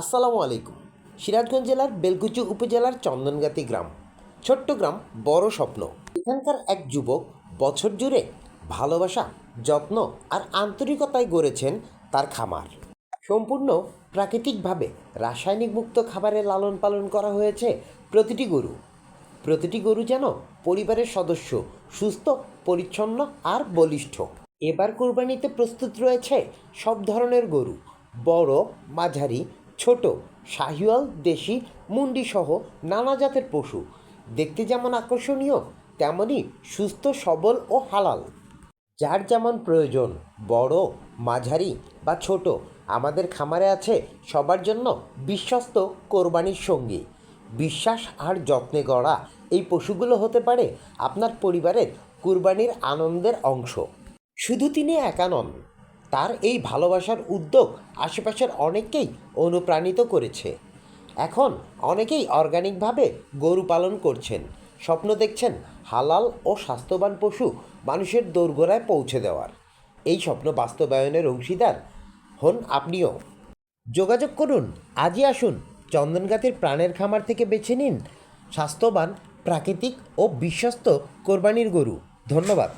আসসালামু আলাইকুম। সিরাজগঞ্জ জেলার বেলকুচি উপজেলার চন্দনগাতি গ্রাম। ছোট্ট গ্রাম, বড় স্বপ্ন। এখানকার এক যুবক বছর জুড়ে ভালোবাসা, যত্ন আর আন্তরিকতায় গড়েছেন তার খামার। সম্পূর্ণ প্রাকৃতিকভাবে রাসায়নিক মুক্ত খাবারে লালন পালন করা হয়েছে প্রতিটি গরু। প্রতিটি গরু যেন পরিবারের সদস্য, সুস্থ, পরিচ্ছন্ন আর বলিষ্ঠ। এবার কোরবানিতে প্রস্তুত রয়েছে সব ধরনের গরু, বড়, মাঝারি ছোট, শাহিওয়াল, দেশি মুন্ডি সহ নানা জাতের পশু। দেখতে যেমন আকর্ষণীয় তেমনই সুস্থ, সবল ও হালাল। যার যেমন প্রয়োজন, বড়, মাঝারি বা ছোট, আমাদের খামারে আছে সবার জন্য বিশ্বস্ত কোরবানির সঙ্গী। বিশ্বাস আর যত্নে গড়া এই পশুগুলো হতে পারে আপনার পরিবারের কুরবানির আনন্দের অংশ। শুধু তিনি একা নন তার এই ভালোবাসার উদ্যোগ আশেপাশের অনেককেই অনুপ্রাণিত করেছে। এখন অনেকেই অর্গানিকভাবে গরু পালন করছেন। স্বপ্ন দেখছেন হালাল ও স্বাস্থ্যবান পশু মানুষের দোরগোড়ায় পৌঁছে দেওয়ার। এই স্বপ্ন বাস্তবায়নের অংশীদার হন আপনিও। যোগাযোগ করুন, আজই আসুন, চন্দনগাতির প্রাণের খামার থেকে বেছে নিন স্বাস্থ্যবান, প্রাকৃতিক ও বিশ্বস্ত কোরবানির গরু। ধন্যবাদ।